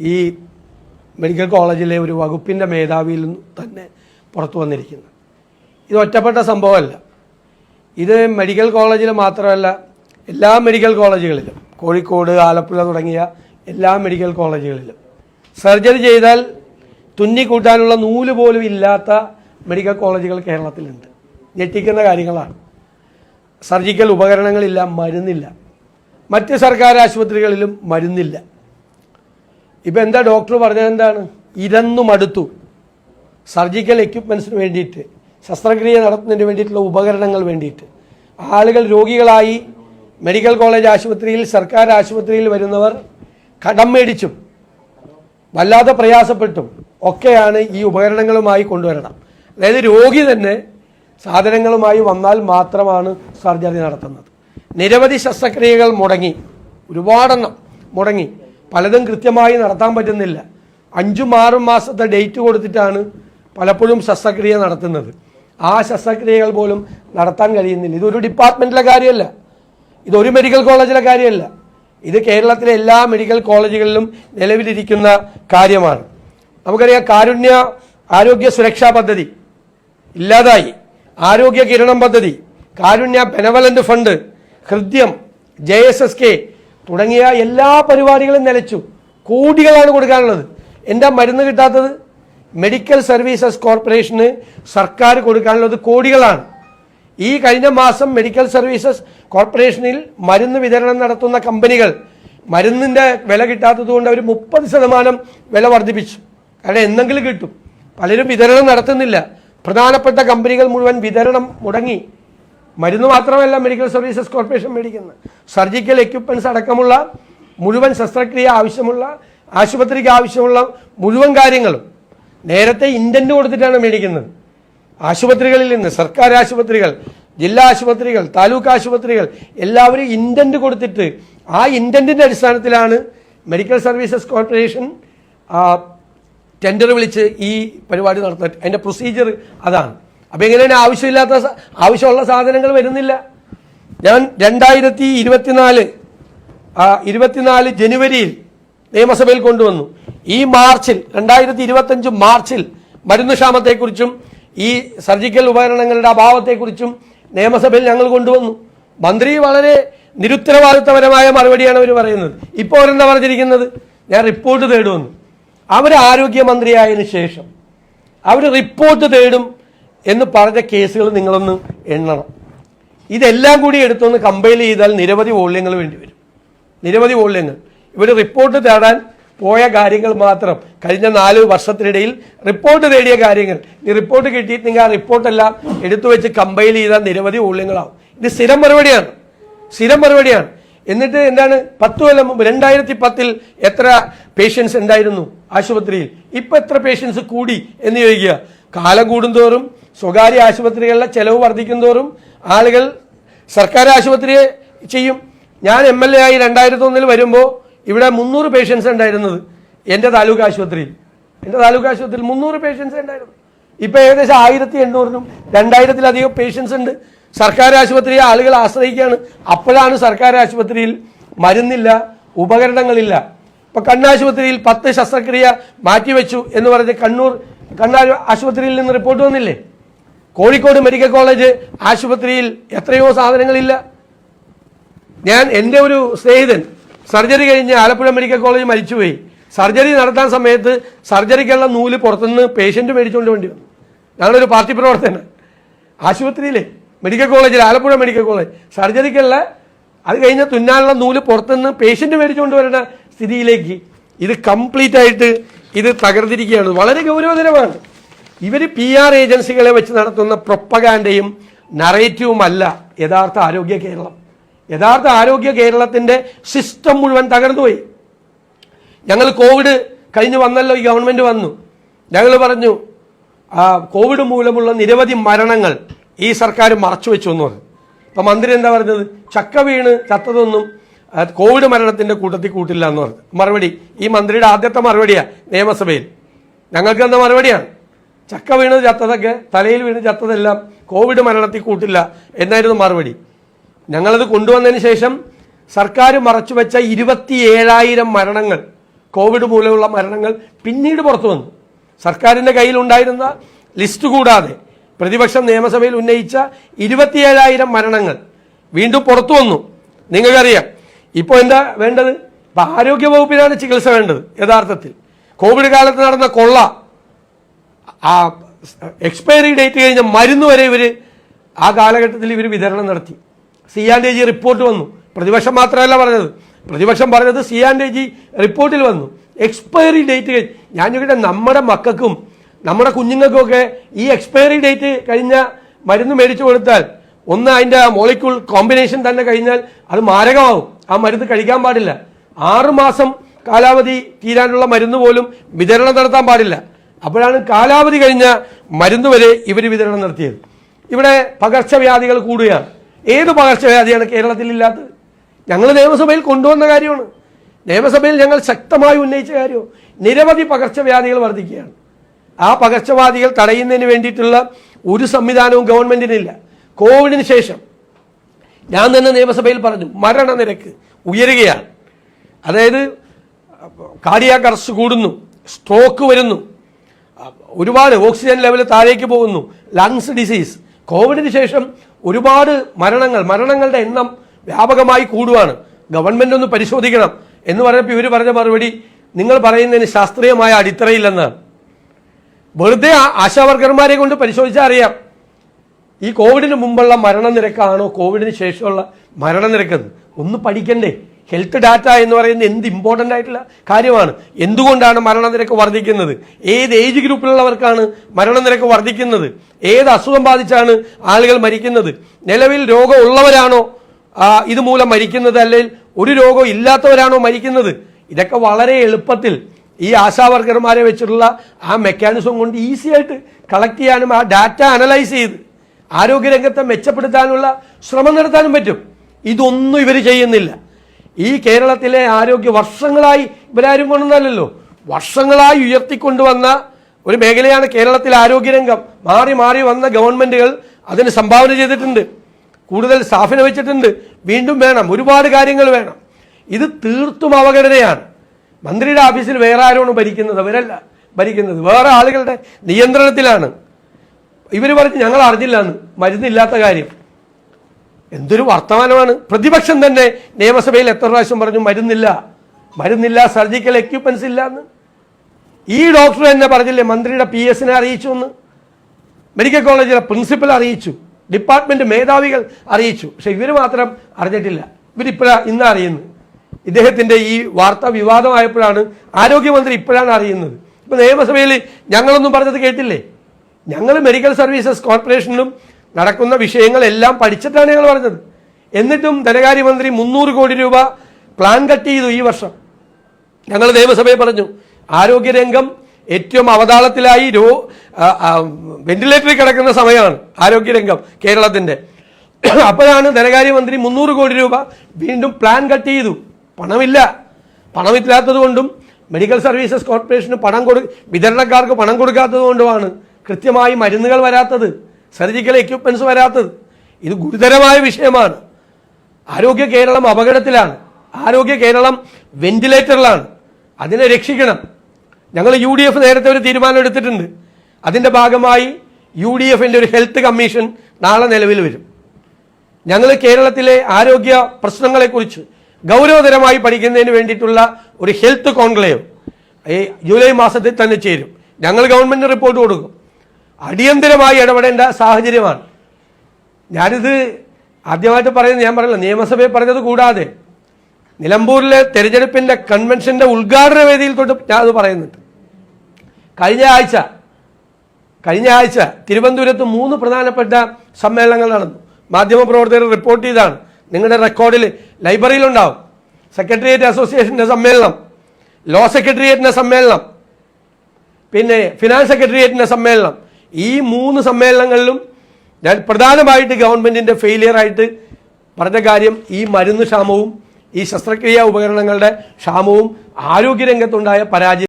ഈ മെഡിക്കൽ കോളേജിലെ ഒരു വകുപ്പിന്റെ മേധാവിയിൽ തന്നെ പുറത്തു വന്നിരിക്കുന്നത്. ഇത് ഒറ്റപ്പെട്ട സംഭവമല്ല. ഇത് മെഡിക്കൽ കോളേജിൽ മാത്രമല്ല എല്ലാ മെഡിക്കൽ കോളേജുകളിലും കോഴിക്കോട് ആലപ്പുഴ തുടങ്ങിയ എല്ലാ മെഡിക്കൽ കോളേജുകളിലും. സർജറി ചെയ്താൽ തുന്നിക്കൂട്ടാനുള്ള നൂൽ പോലും ഇല്ലാത്ത മെഡിക്കൽ കോളേജുകൾ കേരളത്തിലുണ്ട്. ഞെട്ടിക്കുന്ന കാര്യങ്ങളാണ്. സർജിക്കൽ ഉപകരണങ്ങളില്ല മരുന്നില്ല. മറ്റ് സർക്കാർ ആശുപത്രികളിലും മരുന്നില്ല. ഇപ്പം എന്താ ഡോക്ടർ പറഞ്ഞത് എന്താണ്? ഇരന്നു മടുത്തു. സർജിക്കൽ എക്യുപ്മെൻസിന് വേണ്ടിയിട്ട് ശസ്ത്രക്രിയ നടത്തുന്നതിന് വേണ്ടിയിട്ടുള്ള ഉപകരണങ്ങൾ വേണ്ടിയിട്ട്. ആളുകൾ രോഗികളായി മെഡിക്കൽ കോളേജ് ആശുപത്രിയിൽ സർക്കാർ ആശുപത്രിയിൽ വരുന്നവർ കടം മേടിച്ചും വല്ലാതെ പ്രയാസപ്പെട്ടും ഒക്കെയാണ് ഈ ഉപകരണങ്ങളുമായി കൊണ്ടുവരണം. അതായത് രോഗി തന്നെ സാധനങ്ങളുമായി വന്നാൽ മാത്രമാണ് സർജറി നടത്തുന്നത്. നിരവധി ശസ്ത്രക്രിയകൾ മുടങ്ങി ഒരുപാടെണ്ണം മുടങ്ങി. പലതും കൃത്യമായി നടത്താൻ പറ്റുന്നില്ല. അഞ്ചും ആറും മാസത്തെ ഡേറ്റ് കൊടുത്തിട്ടാണ് പലപ്പോഴും ശസ്ത്രക്രിയ നടത്തുന്നത്. ആ ശസ്ത്രക്രിയകൾ പോലും നടത്താൻ കഴിയുന്നില്ല. ഇതൊരു ഡിപ്പാർട്ട്മെന്റിലെ കാര്യമല്ല. ഇതൊരു മെഡിക്കൽ കോളേജിലെ കാര്യമല്ല. ഇത് കേരളത്തിലെ എല്ലാ മെഡിക്കൽ കോളേജുകളിലും നിലവിലിരിക്കുന്ന കാര്യമാണ്. നമുക്കറിയാം കാരുണ്യ ആരോഗ്യ സുരക്ഷാ പദ്ധതി ഇല്ലാതായി. ആരോഗ്യ കിരണം പദ്ധതി Karunya benevolent fund Hridyam J S S K തുടങ്ങിയ എല്ലാ പരിപാടികളും നിലച്ചു. കോടികളാണ് കൊടുക്കാനുള്ളത്. എന്താ മരുന്ന് കിട്ടാത്തത്? മെഡിക്കൽ സർവീസസ് കോർപ്പറേഷന് സർക്കാർ കൊടുക്കാനുള്ളത് കോടികളാണ്. ഈ കഴിഞ്ഞ മാസം മെഡിക്കൽ സർവീസസ് കോർപ്പറേഷനിൽ മരുന്ന് വിതരണം നടത്തുന്ന കമ്പനികൾ മരുന്നിന്റെ വില കിട്ടാത്തതുകൊണ്ട് അവർ മുപ്പത് ശതമാനം വില വർദ്ധിപ്പിച്ചു. കാരണം എന്തെങ്കിലും കിട്ടും. പലരും വിതരണം നടത്തുന്നില്ല. പ്രധാനപ്പെട്ട കമ്പനികൾ മുഴുവൻ വിതരണം മുടങ്ങി. മരുന്ന് മാത്രമല്ല മെഡിക്കൽ സർവീസസ് കോർപ്പറേഷൻ മേടിക്കുന്നത്. സർജിക്കൽ എക്യുപ്മെന്റ്സ് അടക്കമുള്ള മുഴുവൻ ശസ്ത്രക്രിയ ആവശ്യമുള്ള ആശുപത്രിക്ക് ആവശ്യമുള്ള മുഴുവൻ കാര്യങ്ങളും നേരത്തെ ഇന്റന്റ് കൊടുത്തിട്ടാണ് മേടിക്കുന്നത്. ആശുപത്രികളിൽ നിന്ന് സർക്കാർ ആശുപത്രികൾ ജില്ലാ ആശുപത്രികൾ താലൂക്ക് ആശുപത്രികൾ എല്ലാവരും ഇന്റന്റ് കൊടുത്തിട്ട് ആ ഇന്റന്റിന്റെ അടിസ്ഥാനത്തിലാണ് മെഡിക്കൽ സർവീസസ് കോർപ്പറേഷൻ ടെൻഡർ വിളിച്ച് ഈ പരിപാടി നടത്തുന്നത് അതിന്റെ പ്രൊസീജിയർ അതാണ്. അപ്പോൾ എങ്ങനെയാണ് ആവശ്യമില്ലാത്ത ആവശ്യമുള്ള സാധനങ്ങൾ വരുന്നില്ല. ഞാൻ രണ്ടായിരത്തി ഇരുപത്തിനാല് ഇരുപത്തിനാല് ജനുവരിയിൽ നിയമസഭയിൽ കൊണ്ടുവന്നു. ഈ മാർച്ചിൽ രണ്ടായിരത്തി ഇരുപത്തഞ്ച് മാർച്ചിൽ മരുന്ന് ക്ഷാമത്തെക്കുറിച്ചും ഈ സർജിക്കൽ ഉപകരണങ്ങളുടെ അഭാവത്തെക്കുറിച്ചും നിയമസഭയിൽ ഞങ്ങൾ കൊണ്ടുവന്നു. മന്ത്രി വളരെ നിരുത്തരവാദിത്തപരമായ മറുപടിയാണ് അവർ പറയുന്നത്. ഇപ്പോൾ അവരെന്താ പറഞ്ഞിരിക്കുന്നത്? ഞാൻ റിപ്പോർട്ട് തേടുമെന്ന് അവർ ആരോഗ്യമന്ത്രിയായതിനു ശേഷം അവർ റിപ്പോർട്ട് തേടും എന്ന് പറഞ്ഞ കേസുകൾ നിങ്ങളൊന്ന് എണ്ണണം. ഇതെല്ലാം കൂടി എടുത്തൊന്ന് കമ്പൈൽ ചെയ്താൽ നിരവധി വോള്യങ്ങൾ വേണ്ടി വരും. നിരവധി വോള്യങ്ങൾ. ഇവർ റിപ്പോർട്ട് തേടാൻ പോയ കാര്യങ്ങൾ മാത്രം. കഴിഞ്ഞ നാല് വർഷത്തിനിടയിൽ റിപ്പോർട്ട് തേടിയ കാര്യങ്ങൾ. ഈ റിപ്പോർട്ട് കിട്ടിയിട്ട് നിങ്ങൾ ആ റിപ്പോർട്ടെല്ലാം എടുത്തു വെച്ച് കമ്പൈൽ ചെയ്താൽ നിരവധി വോള്യങ്ങളാവും. ഇത് സ്ഥിരം മറുപടിയാണ്. സ്ഥിരം മറുപടിയാണ്. എന്നിട്ട് എന്താണ്? പത്ത് കൊല്ലം മുമ്പ് രണ്ടായിരത്തി പത്തിൽ എത്ര പേഷ്യൻസ് ഉണ്ടായിരുന്നു ആശുപത്രിയിൽ? ഇപ്പൊ എത്ര പേഷ്യൻസ് കൂടി എന്ന് ചോദിക്കുക. കാലം കൂടുന്തോറും സ്വകാര്യ ആശുപത്രികളിലെ ചെലവ് വർദ്ധിക്കുന്തോറും ആളുകൾ സർക്കാർ ആശുപത്രിയെ ചെയ്യും. ഞാൻ എം എൽ എ ആയി രണ്ടായിരത്തി ഒന്നിൽ വരുമ്പോൾ ഇവിടെ മുന്നൂറ് പേഷ്യൻസ് ഉണ്ടായിരുന്നത് എന്റെ താലൂക്ക് ആശുപത്രിയിൽ. എന്റെ താലൂക്ക് ആശുപത്രിയിൽ മുന്നൂറ് പേഷ്യൻസ് ഉണ്ടായിരുന്നു. ഇപ്പോൾ ഏകദേശം ആയിരത്തി എണ്ണൂറിനും രണ്ടായിരത്തിലധികം പേഷ്യൻസ് ഉണ്ട്. സർക്കാർ ആശുപത്രിയെ ആളുകൾ ആശ്രയിക്കുകയാണ്. അപ്പോഴാണ് സർക്കാർ ആശുപത്രിയിൽ മരുന്നില്ല ഉപകരണങ്ങളില്ല. ഇപ്പോൾ കണ്ണാശുപത്രിയിൽ പത്ത് ശസ്ത്രക്രിയ മാറ്റിവെച്ചു എന്ന് പറഞ്ഞ് കണ്ണൂർ കണ്ണാ ആശുപത്രിയിൽ നിന്ന് റിപ്പോർട്ട് വന്നില്ലേ? കോഴിക്കോട് മെഡിക്കൽ കോളേജ് ആശുപത്രിയിൽ എത്രയോ സാധനങ്ങളില്ല. ഞാൻ എന്റെ ഒരു സ്നേഹിതൻ സർജറി കഴിഞ്ഞ് ആലപ്പുഴ മെഡിക്കൽ കോളേജ് മരിച്ചുപോയി. സർജറി നടത്താൻ സമയത്ത് സർജറിക്കുള്ള നൂൽ പുറത്തുനിന്ന് പേഷ്യന്റ് മേടിച്ചുകൊണ്ട് വേണ്ടി വന്നു. ഞങ്ങളൊരു പാർട്ടി പ്രവർത്തകനാണ്. ആശുപത്രിയിലെ മെഡിക്കൽ കോളേജിൽ ആലപ്പുഴ മെഡിക്കൽ കോളേജ് സർജറിക്കുള്ള അത് കഴിഞ്ഞ തുന്നാനുള്ള നൂൽ പുറത്തുനിന്ന് പേഷ്യന്റ് മേടിച്ചുകൊണ്ട് വരേണ്ട സ്ഥിതിയിലേക്ക് ഇത് കംപ്ലീറ്റ് ആയിട്ട് ഇത് തകർന്നിരിക്കുകയാണ്. വളരെ ഗൗരവതരമാണ്. ഇവർ പി ആർ ഏജൻസികളെ വെച്ച് നടത്തുന്ന പ്രൊപ്പഗാൻഡയും നറേറ്റീവും അല്ല യഥാർത്ഥ ആരോഗ്യ കേരളം. യഥാർത്ഥ ആരോഗ്യ കേരളത്തിന്റെ സിസ്റ്റം മുഴുവൻ തകർന്നുപോയി. ഞങ്ങൾ കോവിഡ് കഴിഞ്ഞ് വന്നല്ലോ ഈ ഗവൺമെന്റ് വന്നു. ഞങ്ങൾ പറഞ്ഞു കോവിഡ് മൂലമുള്ള നിരവധി മരണങ്ങൾ ഈ സർക്കാർ മറച്ചു വെച്ചു എന്ന് പറഞ്ഞു. ഇപ്പം മന്ത്രി എന്താ പറഞ്ഞത്? ചക്ക വീണ് ചത്തതൊന്നും കോവിഡ് മരണത്തിന്റെ കൂട്ടത്തിൽ കൂട്ടില്ല എന്ന് പറഞ്ഞു. മറുപടി ഈ മന്ത്രിയുടെ ആദ്യത്തെ മറുപടിയാണ് നിയമസഭയിൽ. ഞങ്ങൾക്ക് എന്ന മറുപടിയാണ്? ചക്ക വീണ് ചത്തതൊക്കെ തലയിൽ വീണ് ചത്തതെല്ലാം കോവിഡ് മരണത്തിൽ കൂട്ടില്ല എന്നായിരുന്നു മറുപടി. ഞങ്ങളത് കൊണ്ടുവന്നതിന് ശേഷം സർക്കാർ മറച്ചുവെച്ച ഇരുപത്തി ഏഴായിരം മരണങ്ങൾ കോവിഡ് മൂലമുള്ള മരണങ്ങൾ പിന്നീട് പുറത്തു വന്നു. സർക്കാരിന്റെ കയ്യിലുണ്ടായിരുന്ന ലിസ്റ്റ് കൂടാതെ പ്രതിപക്ഷം നിയമസഭയിൽ ഉന്നയിച്ച ഇരുപത്തിയേഴായിരം മരണങ്ങൾ വീണ്ടും പുറത്തു വന്നു. നിങ്ങൾക്കറിയാം ഇപ്പോൾ എന്താ വേണ്ടത്? ഇപ്പം ആരോഗ്യ വകുപ്പിനാണ് ചികിത്സ വേണ്ടത് യഥാർത്ഥത്തിൽ. കോവിഡ് കാലത്ത് നടന്ന കൊള്ള ആ എക്സ്പയറി ഡേറ്റ് കഴിഞ്ഞ മരുന്ന് വരെ ഇവർ ആ കാലഘട്ടത്തിൽ ഇവർ വിതരണം നടത്തി. സി ആൻഡ് ജി റിപ്പോർട്ട് വന്നു. പ്രതിപക്ഷം മാത്രമല്ല പറഞ്ഞത്. പ്രതിപക്ഷം പറഞ്ഞത് സി ആൻഡ് ജി റിപ്പോർട്ടിൽ വന്നു. എക്സ്പയറി ഡേറ്റ് കഴിഞ്ഞ് ഞാൻ ചോദിക്കട്ടെ നമ്മുടെ മക്കൾക്കും നമ്മുടെ കുഞ്ഞുങ്ങൾക്കുമൊക്കെ ഈ എക്സ്പയറി ഡേറ്റ് കഴിഞ്ഞ മരുന്ന് മേടിച്ചു കൊടുത്താൽ ഒന്ന് അതിന്റെ മോളിക്യൂൾ കോമ്പിനേഷൻ തന്നെ കഴിഞ്ഞാൽ അത് മാരകമാവും. ആ മരുന്ന് കഴിക്കാൻ പാടില്ല. ആറുമാസം കാലാവധി തീരാനുള്ള മരുന്ന് പോലും വിതരണം നടത്താൻ പാടില്ല. അപ്പോഴാണ് കാലാവധി കഴിഞ്ഞ മരുന്ന് വരെ ഇവർ വിതരണം നടത്തിയത്. ഇവിടെ പകർച്ചവ്യാധികൾ കൂടുകയാണ്. ഏത് പകർച്ചവ്യാധിയാണ് കേരളത്തിൽ ഇല്ലാത്തത്? ഞങ്ങൾ നിയമസഭയിൽ കൊണ്ടുവന്ന കാര്യമാണ്. നിയമസഭയിൽ ഞങ്ങൾ ശക്തമായി ഉന്നയിച്ച കാര്യവും നിരവധി പകർച്ചവ്യാധികൾ വർദ്ധിക്കുകയാണ്. ആ പകർച്ചവ്യാധികൾ തടയുന്നതിന് വേണ്ടിയിട്ടുള്ള ഒരു സംവിധാനവും ഗവൺമെന്റിനില്ല. കോവിഡിന് ശേഷം ഞാൻ തന്നെ നിയമസഭയിൽ പറഞ്ഞു മരണനിരക്ക് ഉയരുകയാണ്. അതായത് കാർഡിയാക് അറസ്റ്റ് കൂടുന്നു സ്ട്രോക്ക് വരുന്നു. ഒരുപാട് ഓക്സിജൻ ലെവൽ താഴേക്ക് പോകുന്നു. ലങ്സ് ഡിസീസ് കോവിഡിന് ശേഷം ഒരുപാട് മരണങ്ങൾ മരണങ്ങളുടെ എണ്ണം വ്യാപകമായി കൂടുവാണ്. ഗവൺമെന്റ് ഒന്ന് പരിശോധിക്കണം. എന്ന് പറഞ്ഞപ്പോൾ ഇവർ പറഞ്ഞ മറുപടി നിങ്ങൾ പറയുന്നതിന് ശാസ്ത്രീയമായ അടിത്തറയില്ലെന്നാണ് വെറുതെ ആശാവർക്കർമാരെ കൊണ്ട് പരിശോധിച്ചാൽ അറിയാം. ഈ കോവിഡിന് മുമ്പുള്ള മരണനിരക്കാണോ കോവിഡിന് ശേഷമുള്ള മരണനിരക്കെന്ന്? ഒന്ന് പഠിക്കണ്ടേ? ഹെൽത്ത് ഡാറ്റ എന്ന് പറയുന്നത് എന്ത് ഇമ്പോർട്ടന്റ് ആയിട്ടുള്ള കാര്യമാണ്. എന്തുകൊണ്ടാണ് മരണനിരക്ക് വർദ്ധിക്കുന്നത്? ഏത് ഏജ് ഗ്രൂപ്പിലുള്ളവർക്കാണ് മരണനിരക്ക് വർദ്ധിക്കുന്നത്? ഏത് അസുഖം ബാധിച്ചാണ് ആളുകൾ മരിക്കുന്നത്? നിലവിൽ രോഗമുള്ളവരാണോ ഇതുമൂലം മരിക്കുന്നത്? അല്ലെങ്കിൽ ഒരു രോഗം ഇല്ലാത്തവരാണോ മരിക്കുന്നത്? ഇതൊക്കെ വളരെ എളുപ്പത്തിൽ ഈ ആശാവർക്കർമാരെ വെച്ചിട്ടുള്ള ആ മെക്കാനിസം കൊണ്ട് ഈസി ആയിട്ട് കളക്ട് ചെയ്യാനും ആ ഡാറ്റ അനലൈസ് ചെയ്ത് ആരോഗ്യരംഗത്തെ മെച്ചപ്പെടുത്താനുള്ള ശ്രമം നടത്താനും പറ്റും. ഇതൊന്നും ഇവർ ചെയ്യുന്നില്ല. ഈ കേരളത്തിലെ ആരോഗ്യ വർഷങ്ങളായി ഇവരാരും കൊണ്ടുവന്നല്ലോ വർഷങ്ങളായി ഉയർത്തിക്കൊണ്ടുവന്ന ഒരു മേഖലയാണ് കേരളത്തിലെ ആരോഗ്യരംഗം. മാറി മാറി വന്ന ഗവൺമെന്റുകൾ അതിന് സംഭാവന ചെയ്തിട്ടുണ്ട്. കൂടുതൽ സ്റ്റാഫിനെ വെച്ചിട്ടുണ്ട്. വീണ്ടും വേണം. ഒരുപാട് കാര്യങ്ങൾ വേണം. ഇത് തീർത്തും അവഗണനയാണ്. മന്ത്രിയുടെ ഓഫീസിൽ വേറെ ആരോണ് ഭരിക്കുന്നത്? അവരല്ല ഭരിക്കുന്നത്. വേറെ ആളുകളുടെ നിയന്ത്രണത്തിലാണ്. ഇവർ പറഞ്ഞ് ഞങ്ങൾ അറിഞ്ഞില്ല എന്ന്. മരുന്നില്ലാത്ത കാര്യം. എന്തൊരു വർത്തമാനമാണ്? പ്രതിപക്ഷം തന്നെ നിയമസഭയിൽ എത്ര പ്രാവശ്യം പറഞ്ഞു മരുന്നില്ല. മരുന്നില്ല സർജിക്കൽ എക്യുപ്മെന്റ്സ് ഇല്ല എന്ന് ഈ ഡോക്ടർ തന്നെ പറഞ്ഞില്ലേ മന്ത്രിയുടെ പി എസിനെ അറിയിച്ചു എന്ന് മെഡിക്കൽ കോളേജിലെ പ്രിൻസിപ്പൽ അറിയിച്ചു. ഡിപ്പാർട്ട്മെന്റ് മേധാവികൾ അറിയിച്ചു. പക്ഷെ ഇവർ മാത്രം അറിഞ്ഞിട്ടില്ല. ഇവരിപ്പോഴാ ഇന്ന് അറിയുന്നത്. ഇദ്ദേഹത്തിന്റെ ഈ വാർത്ത വിവാദമായപ്പോഴാണ് ആരോഗ്യമന്ത്രി ഇപ്പോഴാണ് അറിയുന്നത്. ഇപ്പൊ നിയമസഭയിൽ ഞങ്ങളൊന്നും പറഞ്ഞത് കേട്ടില്ലേ? ഞങ്ങൾ മെഡിക്കൽ സർവീസസ് കോർപ്പറേഷനിലും നടക്കുന്ന വിഷയങ്ങളെല്ലാം പഠിച്ചിട്ടാണ് ഞങ്ങൾ പറഞ്ഞത്. എന്നിട്ടും ധനകാര്യമന്ത്രി മുന്നൂറ് കോടി രൂപ പ്ലാൻ കട്ട് ചെയ്തു ഈ വർഷം. ഞങ്ങൾ നിയമസഭയിൽ പറഞ്ഞു ആരോഗ്യരംഗം ഏറ്റവും അവതാളത്തിലായി രോ വെന്റിലേറ്ററിൽ കിടക്കുന്ന സമയമാണ് ആരോഗ്യരംഗം കേരളത്തിന്റെ. അപ്പോഴാണ് ധനകാര്യമന്ത്രി മുന്നൂറ് കോടി രൂപ വീണ്ടും പ്ലാൻ കട്ട് ചെയ്തു. പണമില്ല. പണമില്ലാത്തതുകൊണ്ടും മെഡിക്കൽ സർവീസസ് കോർപ്പറേഷന് പണം കൊടു വിതരണക്കാർക്ക് പണം കൊടുക്കാത്തത് കൊണ്ടുമാണ് കൃത്യമായി മരുന്നുകൾ വരാത്തത്. സർജിക്കൽ എക്യുപ്മെന്റ്സ് വരാത്തത്. ഇത് ഗുരുതരമായ വിഷയമാണ്. ആരോഗ്യ കേരളം അപകടത്തിലാണ്. ആരോഗ്യ കേരളം വെന്റിലേറ്ററിലാണ് അതിനെ രക്ഷിക്കണം. ഞങ്ങൾ യു ഡി എഫ് നേരത്തെ ഒരു തീരുമാനം എടുത്തിട്ടുണ്ട്. അതിന്റെ ഭാഗമായി യു ഡി എഫിന്റെ ഒരു ഹെൽത്ത് കമ്മീഷൻ നാളെ നിലവിൽ വരും. ഞങ്ങൾ കേരളത്തിലെ ആരോഗ്യ പ്രശ്നങ്ങളെക്കുറിച്ച് ഗൗരവതരമായി പഠിക്കുന്നതിന് വേണ്ടിയിട്ടുള്ള ഒരു ഹെൽത്ത് കോൺക്ലേവ് ഈ ജൂലൈ മാസത്തിൽ തന്നെ ചേരും. ഞങ്ങൾ ഗവൺമെന്റിന് റിപ്പോർട്ട് കൊടുക്കും. അടിയന്തരമായി ഇടപെടേണ്ട സാഹചര്യമാണ്. ഞാനിത് ആദ്യമായിട്ട് പറയുന്നത് ഞാൻ പറഞ്ഞില്ല നിയമസഭയിൽ പറഞ്ഞത് കൂടാതെ നിലമ്പൂരിലെ തെരഞ്ഞെടുപ്പിന്റെ കൺവെൻഷന്റെ ഉദ്ഘാടന വേദിയിൽ തൊട്ട് ഞാൻ അത് പറയുന്നുണ്ട്. കഴിഞ്ഞ ആഴ്ച കഴിഞ്ഞ ആഴ്ച തിരുവനന്തപുരത്ത് മൂന്ന് പ്രധാനപ്പെട്ട സമ്മേളനങ്ങൾ നടന്നു. മാധ്യമപ്രവർത്തകർ റിപ്പോർട്ട് ചെയ്താണ് നിങ്ങളുടെ റെക്കോർഡിൽ ലൈബ്രറിയിലുണ്ടാവും. സെക്രട്ടേറിയറ്റ് അസോസിയേഷന്റെ സമ്മേളനം ലോ സെക്രട്ടേറിയറ്റിന്റെ സമ്മേളനം പിന്നെ ഫിനാൻസ് സെക്രട്ടേറിയറ്റിന്റെ സമ്മേളനം ഈ മൂന്ന് സമ്മേളനങ്ങളിലും ഞാൻ പ്രധാനമായിട്ട് ഗവൺമെന്റിന്റെ ഫെയിലിയർ ആയിട്ട് പറഞ്ഞ കാര്യം ഈ മരുന്ന് ക്ഷാമവും ഈ ശസ്ത്രക്രിയാ ഉപകരണങ്ങളുടെ ക്ഷാമവും ആരോഗ്യരംഗത്തുണ്ടായ പരാജയം